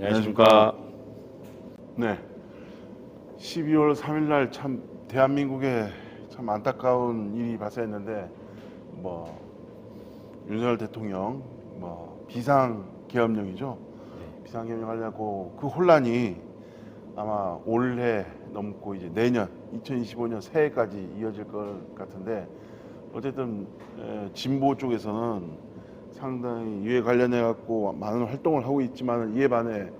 안녕하십니까. 네. 12월 3일 날 참 대한민국에 참 안타까운 일이 발생했는데 뭐 윤석열 대통령 뭐 비상 계엄령이죠. 비상 계엄령 하려고 그 혼란이 아마 올해 넘고 이제 내년 2025년 새해까지 이어질 것 같은데 어쨌든 에, 진보 쪽에서는 상당히 이에 관련해 갖고 많은 활동을 하고 있지만 이에 반해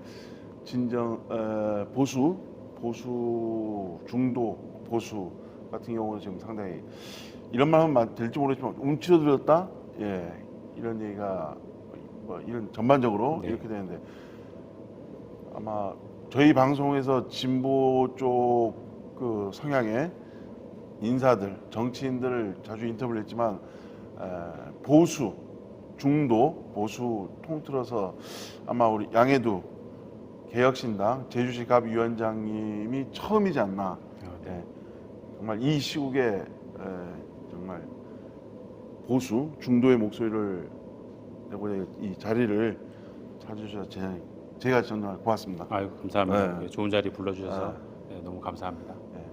진정 에, 보수 보수 중도 보수 같은 경우는 지금 상당히 이런 말 하면 될지 모르겠지만 움츠러들었다 예 이런 얘기가 뭐 이런 전반적으로 네. 이렇게 되는데 아마 저희 방송에서 진보 쪽 그 성향의 인사들 정치인들을 자주 인터뷰를 했지만 에, 보수 중도 보수 통틀어서 아마 우리 양해도 개혁신당 제주시 갑 위원장님이 처음이지 않나. 예, 정말 이 시국에 에, 정말 보수 중도의 목소리를 내고 이 자리를 찾아주셔서 제, 제가 정말 고맙습니다. 아유 감사합니다. 네. 예, 좋은 자리 불러주셔서 아. 예, 너무 감사합니다. 예,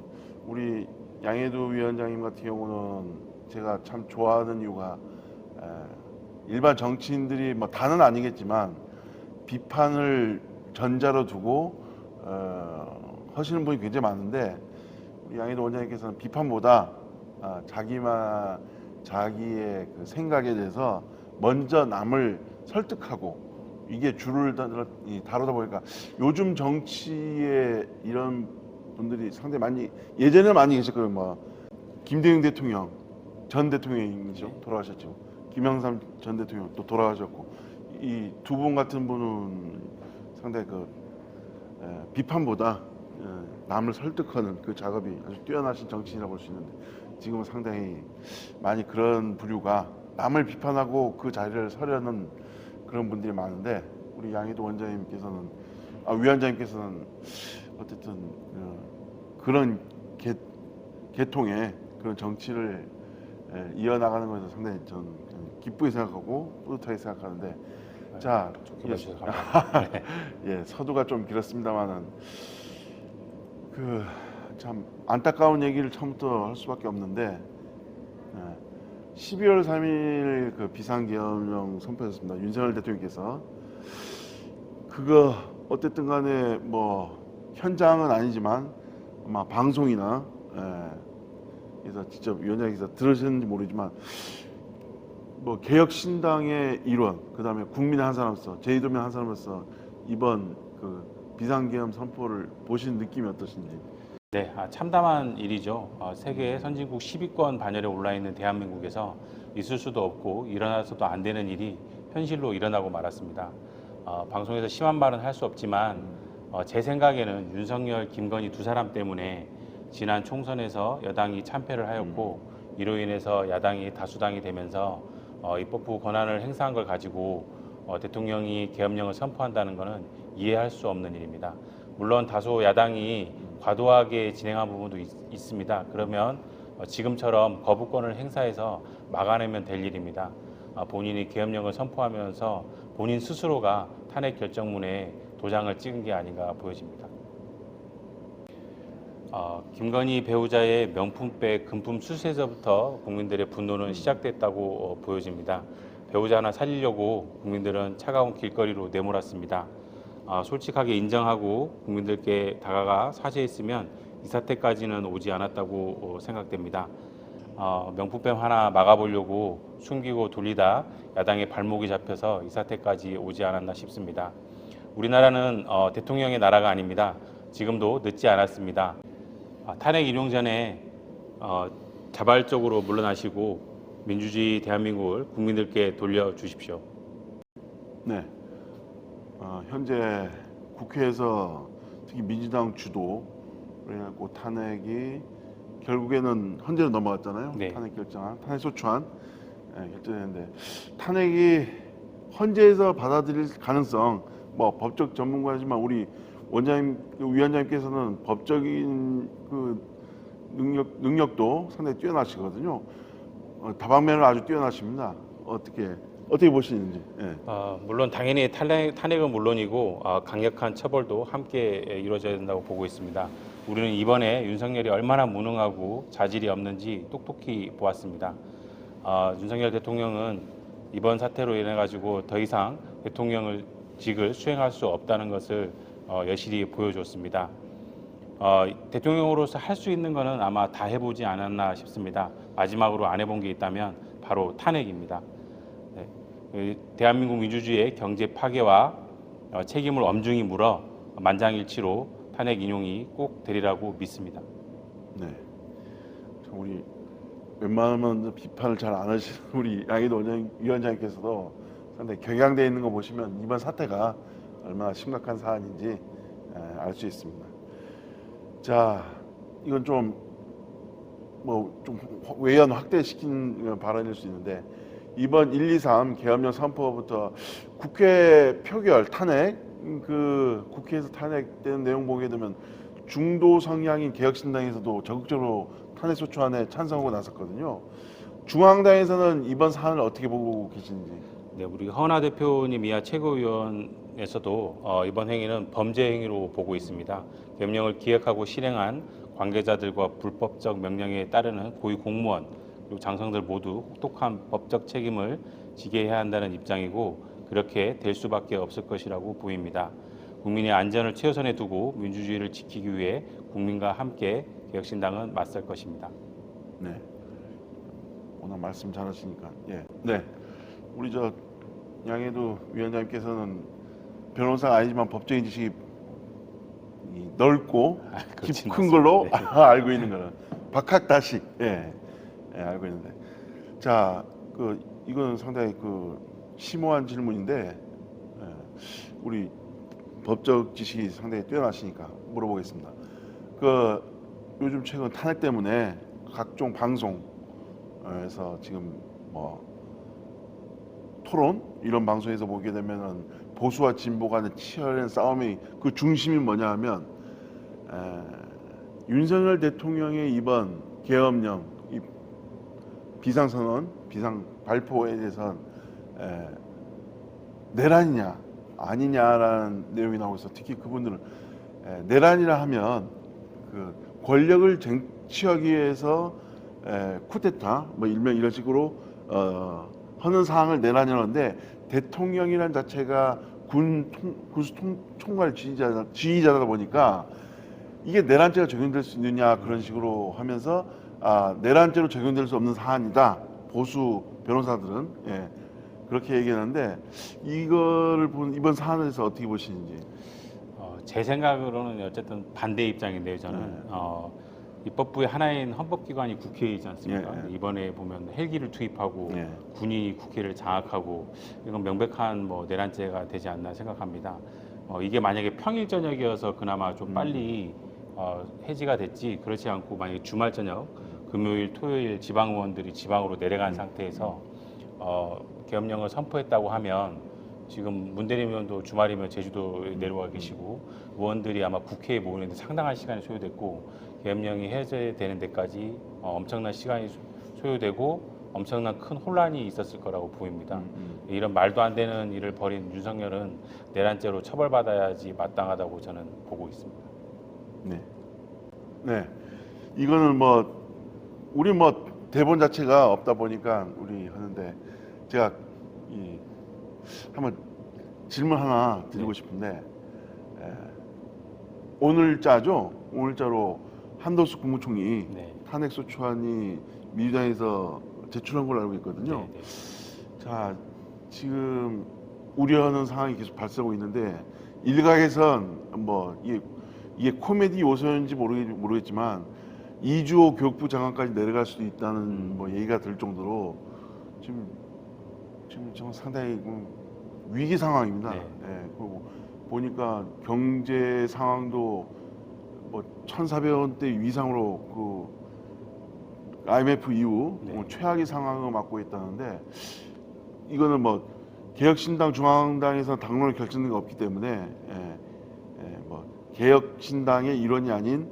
우리 양해도 위원장님 같은 경우는 제가 참 좋아하는 이유가 에, 일반 정치인들이 뭐 다는 아니겠지만 비판을 전자로 두고 어, 하시는 분이 굉장히 많은데 우리 양해도 원장님께서는 비판보다 아, 자기만 자기의 그 생각에 대해서 먼저 남을 설득하고 이게 줄을 다- 다루다 보니까 요즘 정치에 이런 분들이 상당히 많이 예전에 많이 계셨거든요. 뭐 김대중 대통령 전 대통령이죠 돌아가셨죠. 김영삼 전 대통령 또 돌아가셨고 이 두 분 같은 분은 상당히 그 에, 비판보다 에, 남을 설득하는 그 작업이 아주 뛰어나신 정치인이라고 볼 수 있는데 지금은 상당히 많이 그런 부류가 남을 비판하고 그 자리를 서려는 그런 분들이 많은데 우리 양희도 원장님께서는 아 위원장님께서는 어쨌든 어, 그런 계, 계통의 그런 정치를 에, 이어나가는 것에서 상당히 저는 기쁘게 생각하고 뿌듯하게 생각하는데 자 좋게 예, 봐주셔서 감사합니다. 예, 서두가 좀 길었습니다만은 그 참 안타까운 얘기를 처음부터 할 수밖에 없는데 예, 12월 3일 그 비상계엄령 선포했습니다. 윤석열 대통령께서 그거 어쨌든 간에 뭐 현장은 아니지만 아마 방송이나 예, 그래서 직접 위원장께서 들으셨는지 모르지만 뭐 개혁신당의 일원, 그다음에 국민의 한 사람으로서 제이도면 한 사람으로서 이번 그 비상계엄 선포를 보신 느낌이 어떠신지? 네, 아, 참담한 일이죠. 어, 세계 선진국 10위권 반열에 올라 있는 대한민국에서 있을 수도 없고 일어나서도 안 되는 일이 현실로 일어나고 말았습니다. 어, 방송에서 심한 말은 할 수 없지만 어, 제 생각에는 윤석열, 김건희 두 사람 때문에 지난 총선에서 여당이 참패를 하였고 이로 인해서 야당이 다수당이 되면서 어, 입법부 권한을 행사한 걸 가지고 어, 대통령이 계엄령을 선포한다는 것은 이해할 수 없는 일입니다. 물론 다소 야당이 과도하게 진행한 부분도 있, 습니다 그러면 어, 지금처럼 거부권을 행사해서 막아내면 될 일입니다. 어, 본인이 계엄령을 선포하면서 본인 스스로가 탄핵 결정문에 도장을 찍은 게 아닌가 보여집니다. 어, 김건희 배우자의 명품백 금품 수수에서부터 국민들의 분노는 시작됐다고 어, 보여집니다. 배우자 하나 살리려고 국민들은 차가운 길거리로 내몰았습니다. 어, 솔직하게 인정하고 국민들께 다가가 사죄했으면 이 사태까지는 오지 않았다고 어, 생각됩니다. 어, 명품백 하나 막아보려고 숨기고 돌리다 야당의 발목이 잡혀서 이 사태까지 오지 않았나 싶습니다. 우리나라는 어, 대통령의 나라가 아닙니다. 지금도 늦지 않았습니다. 아, 탄핵 인용 전에 어, 자발적으로 물러나시고 민주주의 대한민국을 국민들께 돌려주십시오. 네. 어, 현재 국회에서 특히 민주당 주도 그래갖고 탄핵이 결국에는 헌재로 넘어갔잖아요. 네. 탄핵 결정안, 탄핵 소추안 예, 결정했는데 탄핵이 헌재에서 받아들일 가능성 뭐 법적 전문가지만 우리 원장님 그 위원장님께서는 법적인 그 능력 능력도 상당히 뛰어나시거든요. 어, 다방면을 아주 뛰어나십니다. 어떻게 어떻게 보시는지. 예. 어, 물론 당연히 탄핵, 탄핵은 물론이고 어, 강력한 처벌도 함께 에, 이루어져야 된다고 보고 있습니다. 우리는 이번에 윤석열이 얼마나 무능하고 자질이 없는지 똑똑히 보았습니다. 어, 윤석열 대통령은 이번 사태로 인해 가지고 더 이상 대통령을 직을 수행할 수 없다는 것을 어, 여실히 보여줬습니다. 어, 대통령으로서 할 수 있는 것은 아마 다 해보지 않았나 싶습니다. 마지막으로 안 해본 게 있다면 바로 탄핵입니다. 네. 그 대한민국 민주주의의 경제 파괴와 어, 책임을 엄중히 물어 만장일치로 탄핵 인용이 꼭 되리라고 믿습니다. 네. 참 우리 웬만하면 비판을 잘 안 하시는 우리 양희도 원장- 위원장님께서도 상당히 경향돼 있는 거 보시면 이번 사태가 얼마나 심각한 사안인지 알 수 있습니다. 자, 이건 좀 뭐 좀 외연 확대시킨 발언일 수 있는데 이번 1, 2, 3 계엄령 선포부터 국회 표결 탄핵 음, 그 국회에서 탄핵된 내용 보게 되면 중도 성향인 개혁신당에서도 적극적으로 탄핵 소추안에 찬성하고 나섰거든요. 중앙당에서는 이번 사안을 어떻게 보고 계신지. 네, 우리 허나 대표님 이하 최고위원 에서도 어, 이번 행위는 범죄 행위로 보고 있습니다. 명령을 기획하고 실행한 관계자들과 불법적 명령에 따르는 고위 공무원 그리고 장성들 모두 혹독한 법적 책임을 지게 해야 한다는 입장이고 그렇게 될 수밖에 없을 것이라고 보입니다. 국민의 안전을 최우선에 두고 민주주의를 지키기 위해 국민과 함께 개혁신당은 맞설 것입니다. 네. 오늘 말씀 잘하시니까. 예. 네. 우리 저 양해도 위원장님께서는 변호사가 아니지만 법적인 지식이 이 넓고 아, 깊은 걸로 않습니다. 알고 있는 거는 박학다식. 예. 예, 알고 있는데. 자, 그 이건 상당히 그 심오한 질문인데 예, 우리 법적 지식이 상당히 뛰어나시니까 물어보겠습니다. 그 요즘 최근 탄핵 때문에 각종 방송에서 지금 뭐 토론 이런 방송에서 보게 되면은 보수와 진보 간의 치열한 싸움이 그 중심이 뭐냐 하면 에, 윤석열 대통령의 이번 계엄령 이 비상선언 비상 발표에 대해서는 에, 내란이냐 아니냐라는 내용이 나오고 있어 특히 그분들은. 에, 내란이라 하면 그 권력을 쟁취하기 위해서 에, 쿠데타 뭐 일명 이런 식으로 어, 하는 사항을 내란이라는데 대통령이란 자체가 군 통, 군수 통, 총괄 지휘자, 지휘자다 보니까 이게 내란죄가 적용될 수 있느냐 그런 식으로 하면서 아, 내란죄로 적용될 수 없는 사안이다 보수 변호사들은 예, 그렇게 얘기하는데 이거를 본 이번 사안에서 어떻게 보시는지 어, 제 생각으로는 어쨌든 반대 입장인데요. 저는 네. 어, 입법부의 하나인 헌법기관이 국회이지 않습니까? 예, 예. 이번에 보면 헬기를 투입하고 예. 군이 국회를 장악하고 이건 명백한 뭐 내란죄가 되지 않나 생각합니다. 어, 이게 만약에 평일 저녁이어서 그나마 좀 음. 빨리 어, 해지가 됐지 그렇지 않고 만약에 주말 저녁 금요일 토요일 지방 의원들이 지방으로 음. 내려간 상태에서 어, 계엄령을 선포했다고 하면 지금 문대림 의원도 주말이면 제주도에 내려와 계시고 의원들이 아마 국회에 모이는데 상당한 시간이 소요됐고 계엄령이 해제되는 데까지 어, 엄청난 시간이 소- 소요되고 엄청난 큰 혼란이 있었을 거라고 보입니다. 음, 이런 말도 안 되는 일을 벌인 윤석열은 내란죄로 처벌받아야지 마땅하다고 저는 보고 있습니다. 네. 네. 이거는 뭐 우리 뭐 대본 자체가 없다 보니까 우리 하는데 제가 이 한번 질문 하나 드리고 싶은데 에, 오늘자죠. 오늘자로 한도수 국무총리 네. 탄핵 소추안이 민주당에서 제출한 걸로 알고 있거든요. 네, 네. 자, 지금 우려하는 상황이 계속 발생하고 있는데 일각에선 뭐 이게, 이게 코미디 요소인지 모르겠, 모르겠지만 이주호 교육부 장관까지 내려갈 수도 있다는 뭐 얘기가 들 정도로 지금 지금 좀 상당히 음, 위기 상황입니다. 네. 예, 그리고 보니까 경제 상황도 뭐 1,400원대 위상으로 그 IMF 이후 네. 뭐 최악의 상황을 맞고 있다는데 이거는 뭐 개혁신당 중앙당에서 당론을 결정된 게 없기 때문에 예, 예, 뭐 개혁신당의 일원이 아닌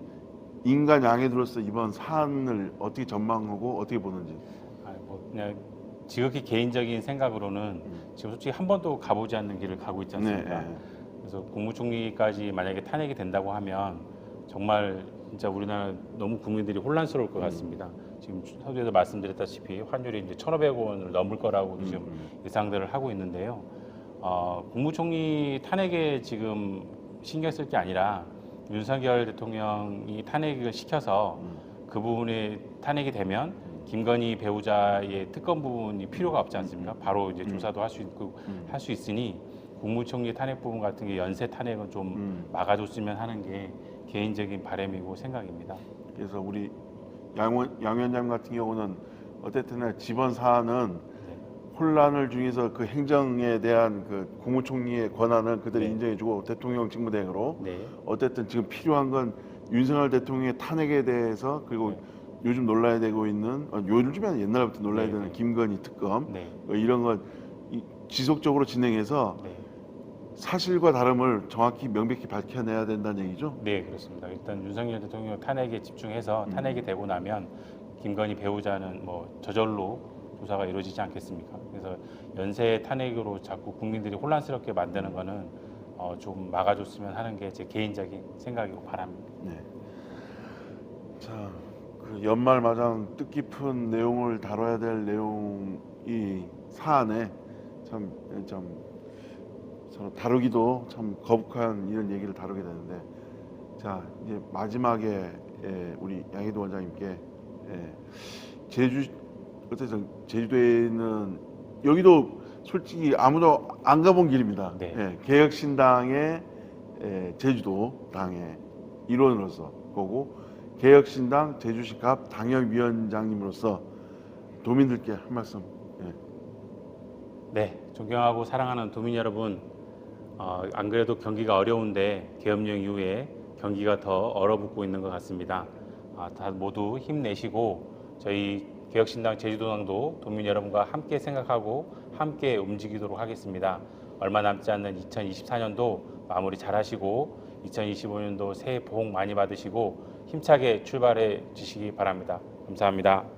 인간 양해들로서 이번 사안을 어떻게 전망하고 어떻게 보는지 아, 뭐 그냥 지극히 개인적인 생각으로는 음. 지금 솔직히 한 번도 가보지 않는 길을 가고 있지 않습니까? 네, 그래서 국무총리까지 만약에 탄핵이 된다고 하면 정말 진짜 우리나라 너무 국민들이 혼란스러울 것 같습니다. 지금 서두에도 말씀드렸다시피 환율이 이제 1,500원을 넘을 거라고 음, 지금 음. 예상들을 하고 있는데요. 어, 국무총리 탄핵에 지금 신경 쓸 게 아니라 윤석열 대통령이 탄핵을 시켜서 음. 그 부분이 탄핵이 되면 김건희 배우자의 특검 부분이 필요가 없지 않습니까? 바로 이제 음. 조사도 할 수 있고 음. 할수 있으니 국무총리 탄핵 부분 같은 게 연쇄 탄핵은 좀 음. 막아줬으면 하는 게 개인적인 바람이고 생각입니다. 그래서 우리 양, 양 위원장 같은 경우는 어쨌든 집원 사안은 네. 혼란을 중에서 그 행정에 대한 그 국무총리의 권한을 그들이 네. 인정해주고 대통령 직무대행으로 네. 어쨌든 지금 필요한 건 윤석열 대통령의 탄핵에 대해서 그리고 네. 요즘 논란이 되고 있는 어, 요즘은 옛날부터 논란이 네, 되는 네. 김건희 특검 네. 어, 이런 건 이- 지속적으로 진행해서 네. 사실과 다름을 정확히 명백히 밝혀내야 된다는 얘기죠. 네, 그렇습니다. 일단 윤석열 대통령 탄핵에 집중해서 음. 탄핵이 되고 나면 김건희 배우자는 뭐 저절로 조사가 이루어지지 않겠습니까? 그래서 연쇄 탄핵으로 자꾸 국민들이 혼란스럽게 만드는 거는 어, 좀 막아줬으면 하는 게 제 개인적인 생각이고 바람입니다. 네. 자, 그 연말 마장 뜻깊은 내용을 다뤄야 될 내용이 사안에 참, 참 서로 다루기도 참 거북한 이런 얘기를 다루게 되는데, 자 이제 마지막에 예, 우리 양희도 원장님께 예, 제주 어쨌든 제주도에는 여기도 솔직히 아무도 안 가본 길입니다. 네. 예, 개혁신당의 예, 제주도 당의 일원으로서 거고 개혁신당 제주시 갑 당협위원장님으로서 도민들께 한 말씀. 예. 네, 존경하고 사랑하는 도민 여러분, 어, 안 그래도 경기가 어려운데 계엄령 이후에 경기가 더 얼어붙고 있는 것 같습니다. 아, 다 모두 힘내시고 저희 개혁신당 제주도당도 도민 여러분과 함께 생각하고 함께 움직이도록 하겠습니다. 얼마 남지 않는 2024년도 마무리 잘 하시고 2025년도 새해 복 많이 받으시고 힘차게 출발해 주시기 바랍니다. 감사합니다.